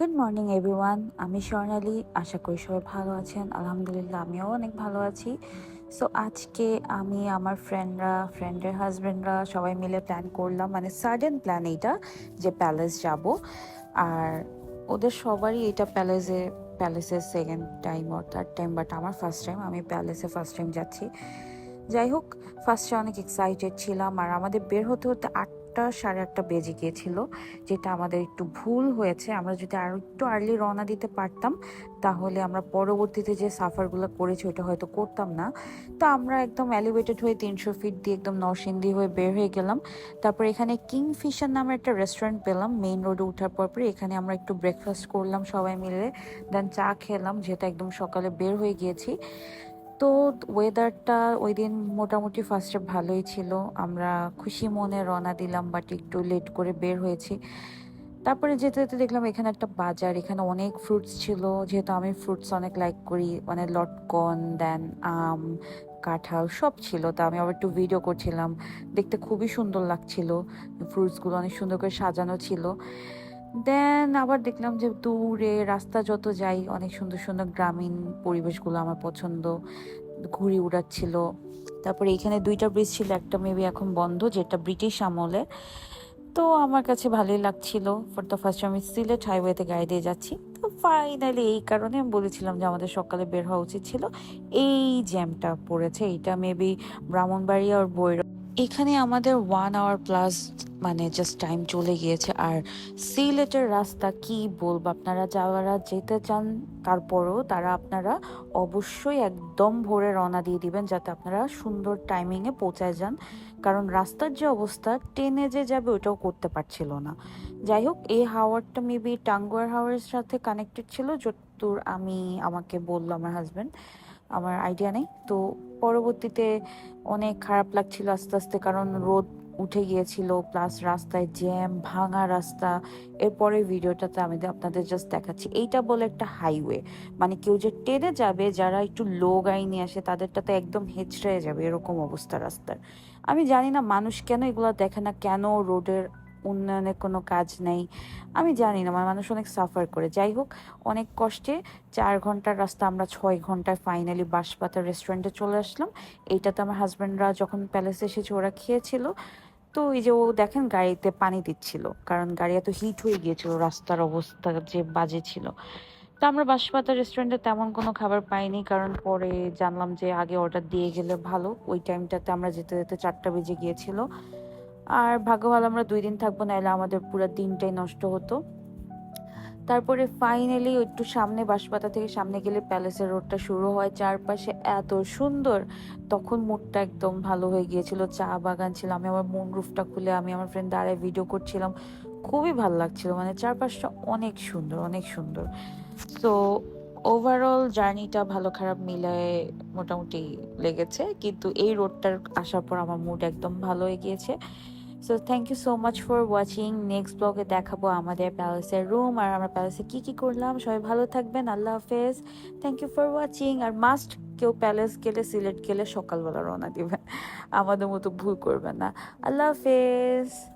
Good morning everyone আমি স্বর্ণালী আশা করি সবাই ভালো আছেন। আলহামদুলিল্লাহ, আমিও অনেক ভালো আছি। সো আজকে আমি আমার ফ্রেন্ডরা ফ্রেন্ডের হাজব্যান্ডরা সবাই মিলে প্ল্যান করলাম। মানে সাডেন প্ল্যান এইটা যে প্যালেস যাব। আর ওদের সবারই এটা প্যালেসে প্যালেসের second time or third time but আমার ফার্স্ট টাইম আমি প্যালেসে ফার্স্ট টাইম যাচ্ছি। যাই হোক ফার্স্টে অনেক এক্সাইটেড ছিলাম। আর আমাদের বের হতে হতে আটটা সাড়ে আটটা বেজে গিয়েছিল, যেটা আমাদের একটু ভুল হয়েছে। আমরা যদি আরও একটু আর্লি রওনা দিতে পারতাম, তাহলে আমরা পরবর্তীতে যে সাফারগুলো করেছি, ওটা হয়তো করতাম না। তো আমরা একদম এলিভেটেড হয়ে তিনশো ফিট দিয়ে একদম নরসিংদী হয়ে বের হয়ে গেলাম। তারপর এখানে কিংফিশার নামে একটা রেস্টুরেন্ট পেলাম মেইন রোডে ওঠার পর পরে এখানে আমরা একটু ব্রেকফাস্ট করলাম সবাই মিলে দেন চা খেলাম যেহেতু একদম সকালে বের হয়ে গিয়েছি। তো ওয়েদারটা ওই দিন মোটামুটি ফার্স্টে ভালোই ছিল। আমরা খুশি মনে রওনা দিলাম বাট একটু লেট করে বের হয়েছি। তারপরে যেতে যেতে দেখলাম এখানে একটা বাজার, এখানে অনেক ফ্রুটস ছিল। যেহেতু আমি ফ্রুটস অনেক লাইক করি মানে লটকন দেন আম, কাঁঠাল সব ছিল। তা আমি আবার একটু ভিডিও করছিলাম। দেখতে খুবই সুন্দর লাগছিল। ফ্রুটসগুলো অনেক সুন্দর করে সাজানো ছিল। দেন আবার দেখলাম যে দূরে রাস্তা যত যাই, অনেক সুন্দর সুন্দর গ্রামীণ পরিবেশগুলো আমার পছন্দ। ঘুড়ি উড়াচ্ছিল। তারপরে এখানে দুইটা ব্রিজ ছিল, একটা মেবি এখন বন্ধ, যেটা ব্রিটিশ আমলে। তো আমার কাছে ভালোই লাগছিল। ফর দ্য ফার্স্ট আমি সিলেট হাইওয়েতে গাড়ি দিয়ে যাচ্ছি। তো ফাইনালি এই কারণে আমি বলেছিলাম যে আমাদের সকালে বের হওয়া উচিত ছিল। এই জ্যামটা পড়েছে। এইটা মেবি ব্রাহ্মণবাড়িয়া আর বৈরব এখানে আমাদের ওয়ান আওয়ার প্লাস মানে জাস্ট টাইম চলে গিয়েছে। আর সিলেটের রাস্তা কি বলব? আপনারা যারা যেতে চান তারপরও তারা আপনারা অবশ্যই একদম ভোরে রওনা দিয়ে দিবেন, যাতে আপনারা সুন্দর টাইমিংয়ে পৌঁছায় যান। কারণ রাস্তার যে অবস্থা ট্রেনে যে যাবে ওটাও করতে পারছিল না। যাই হোক, এই হাওয়ারটা মেবি টাঙ্গুয়ার হাওয়ারের সাথে কানেক্টেড ছিল, যতদূর আমি আমাকে বলল আমার হাজব্যান্ড আমার আইডিয়া নেই। তো পরবর্তীতে অনেক খারাপ লাগছিল আস্তে আস্তে কারণ রোদ উঠে গিয়েছিল প্লাস রাস্তায় জ্যাম ভাঙা রাস্তা। এরপরে ভিডিওটাতে আমি আপনাদের জাস্ট দেখাচ্ছি। এইটা বলে একটা হাইওয়ে মানে কেউ যে ট্রেনে যাবে, যারা একটু লো গাড়ি নিয়ে আসে তাদেরটাতে একদম হেঁচড়ে যাবে এরকম অবস্থা রাস্তার। আমি জানি না মানুষ কেন এগুলো দেখে না, কেন রোডের উন্নয়নের কোনো কাজ নেই। আমি জানি না আমার মানুষ অনেক সাফার করে। যাই হোক, অনেক কষ্টে চার ঘণ্টার রাস্তা আমরা ছয় ঘন্টায় ফাইনালি বাঁশপাতা রেস্টুরেন্টে চলে আসলাম। এইটা তো আমার হাজব্যান্ডরা যখন প্যালেসে এসেছে ওরা খেয়েছিল, তো এই যে ও দেখেন গাড়িতে পানি দিচ্ছিল, কারণ গাড়ি এত হিট হয়ে গিয়েছিল, রাস্তার অবস্থা যে বাজে ছিল। তো আমরা বাঁশপাতা রেস্টুরেন্টে তেমন কোনো খাবার পাইনি, কারণ পরে জানলাম যে আগে অর্ডার দিয়ে গেলে ভালো। ওই টাইমটাতে আমরা যেতে যেতে চারটা বেজে গিয়েছিল। আর ভাগ্য ভালো আমরা দুই দিন থাকব নাহলে আমাদের পুরো দিনটাই নষ্ট হতো। তারপরে ফাইনালি একটু সামনে বাঁশপাতা থেকে সামনে গেলে প্যালেসের রোডটা শুরু হয়। চারপাশে এত সুন্দর, তখন মুডটা একদম ভালো হয়ে গিয়েছিল। চা বাগান ছিল, আমি আমার মন রুফটা খুলে আমি আমার ফ্রেন্ড দাঁড়ায় ভিডিও করছিলাম। খুবই ভালো লাগছিল মানে চারপাশটা অনেক সুন্দর অনেক সুন্দর। তো ওভারঅল জার্নিটা ভালো খারাপ মিলায় মোটামুটি লেগেছে, কিন্তু এই রোডটার আসার পর আমার মুড একদম ভালো হয়ে গিয়েছে। So thank you so much for watching next ব্লগে দেখাবো আমাদের প্যালেসের রুম আর আমরা প্যালেসে কী কী করলাম। সবাই ভালো থাকবেন। আল্লাহ হাফেজ। থ্যাংক ইউ ফর ওয়াচিং আর মাস্ট কেউ প্যালেস গেলে, সিলেট গেলে সকালবেলা রওনা দিবেন। আমাদের মতো ভুল করবেন না। আল্লাহ হাফেজ।